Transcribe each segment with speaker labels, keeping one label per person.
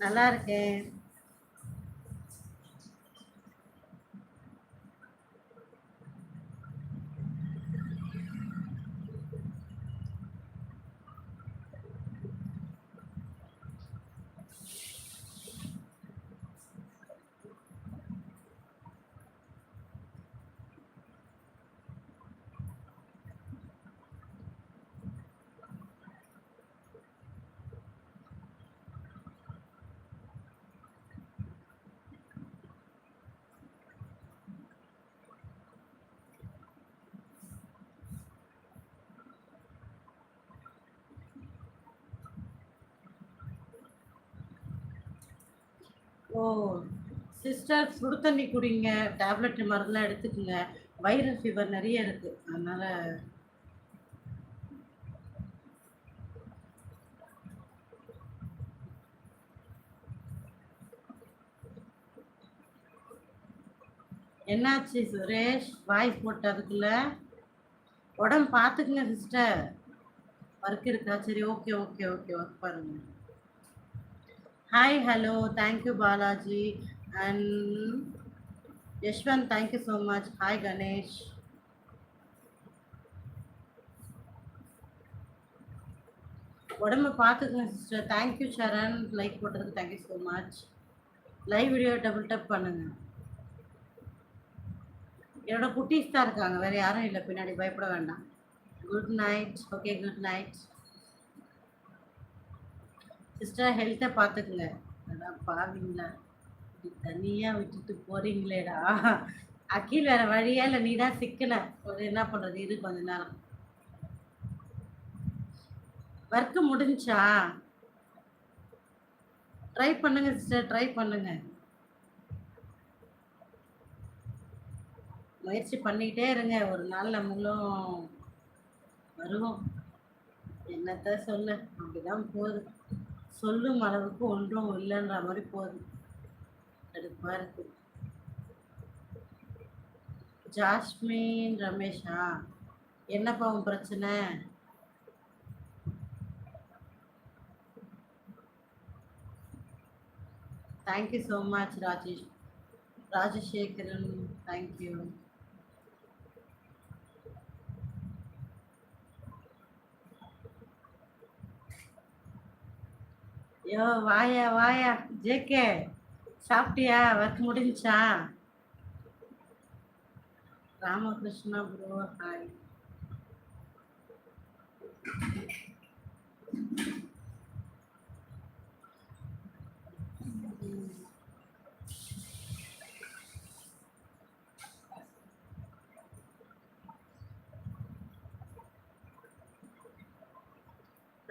Speaker 1: நல்லா இருக்கேன் ஓ சிஸ்டர் சுடு தண்ணி குடிங்க. டேப்லெட் மருந்துலாம் எடுத்துக்கோங்க. வைரல் ஃபீவர் நிறைய இருக்கு. அதனால என்னாச்சு சுரேஷ்? வாய்ஸ் போட்டதுக்குள்ள உடம்பு பார்த்துக்குங்க சிஸ்டர் ஒர்க் இருக்கா? சரி ஓகே ஓகே ஓகே ஒர்க் பாருங்கள் hi hello thank you Balaji and Yashwant thank you so much hi Ganesh உடம்ப பார்த்துக்குங்க sister thank you Saran like போட்டதுக்கு thank you so much live video double tap பண்ணுங்க. என்னோட குட்டீஸ் தான் இருக்காங்க. வேறு யாரும் இல்லை. பின்னாடி பயப்பட வேண்டாம். Good night okay good night sister ஹெல்த்தை பார்த்துக்குங்க அதான் பாவீங்களா? இப்படி தனியாக விட்டுட்டு போறீங்களேடா. அகில் வேற வழியா இல்லை நீ தான் சிக்கல. ஒரு என்ன பண்ணுறது இரு கொஞ்ச நேரம். ஒர்க்கு முடிஞ்சா? ட்ரை பண்ணுங்க சிஸ்டர் ட்ரை பண்ணுங்க. முயற்சி பண்ணிக்கிட்டே இருங்க. ஒரு நாள் நம்மளும் வருவோம். என்னத்த சொல்ல? அப்படிதான் போகுது. சொல்லும் அளவுக்கு ஒன்றும் இல்லைன்ற மாதிரி போகுது. கடுப்பா இருக்கு. ஜாஸ்மின் ரமேஷா என்னப்பா உன் பிரச்சனை? Thank you so much Rajesh. Rajasekaran thank you yo வாயா வாயா. ஜேகே சாப்பிட்டியா? ஒர்க் முடிஞ்சா ராமகிருஷ்ணா ப்ரோ ஹாய்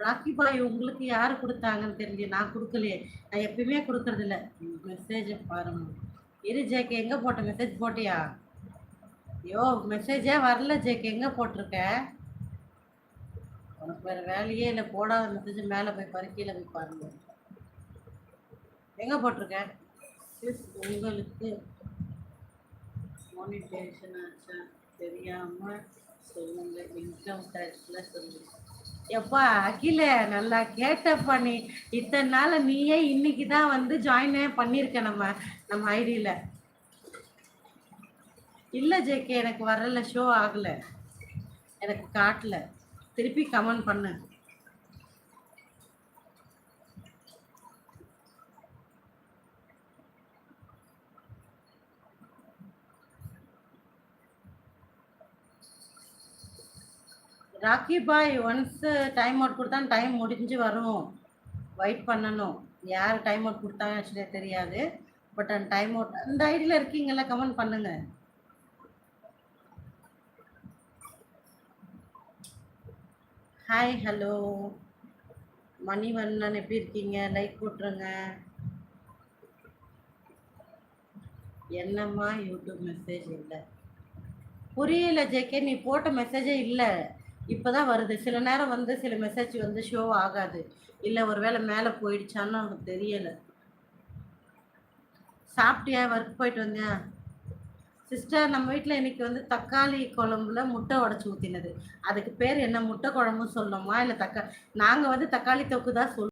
Speaker 1: ராக்கி பாய் உங்களுக்கு யார் கொடுத்தாங்கன்னு தெரிஞ்சு நான் கொடுக்கலையே. நான் எப்பயுமே கொடுக்கறது இல்லை மெசேஜை பாருங்க. இரு ஜேக்கு எங்கே போட்ட மெசேஜ் போட்டியா? ஐயோ மெசேஜே வரல ஜேக்கு எங்கே போட்டிருக்க? உனக்கு வேறு வேலையே இல்லை. போடாத மெசேஜ் மேலே போய் பாரு கீழே போய் பாருங்க. எங்கே போட்டிருக்க? உங்களுக்கு மானிட்டேஷன் ஆச்சா தெரியாமல் சொல்லுங்கள் இன்கம் டேக்ஸில் சொல்லுங்கள் எப்பா அகில நல்லா கேட்டப்பா நீ. இத்தனை நாள் நீயே இன்னைக்கு தான் வந்து ஜாயினே பண்ணியிருக்க நம்ம நம்ம ஐடியில் இல்லை ஜேகே எனக்கு வரல ஷோ ஆகலை. எனக்கு காட்டல. திருப்பி கமெண்ட் பண்ணு. ராக்கி பாய் ஒன்ஸ் டைம் அவுட் கொடுத்தா டைம் முடிஞ்சு வரும். வெயிட் பண்ணணும். யார் டைம் அவுட் கொடுத்தாங்க ஆக்சுவலி தெரியாது. பட் அந்த டைம் அவுட் அந்த ஐடியில் இருக்கீங்கல்ல கமெண்ட் பண்ணுங்க. ஹாய் ஹலோ மணிவண்ணன் எப்படி இருக்கீங்க? லைக் போட்டுருங்க. என்னம்மா யூடியூப் மெசேஜ் இல்லை. புரியல ஜேகே நீ போட்ட மெசேஜே இல்லை. இப்போதான் வருது. சில நேரம் வந்து சில மெசேஜ் வந்து ஷோ ஆகாது. இல்லை ஒருவேளை மேலே போயிடுச்சான்னு அவனுக்கு தெரியலை. சாப்பிட்டியா? ஒர்க் போயிட்டு வந்தியா? சிஸ்டர் நம்ம வீட்டில் இன்னைக்கு வந்து தக்காளி குழம்புல முட்டை உடச்சி ஊற்றினது அதுக்கு பேர் என்ன? முட்டை குழம்புன்னு சொல்லணுமா? இல்லை தக்கா நாங்கள் வந்து தக்காளி தொக்கு தான் சொல்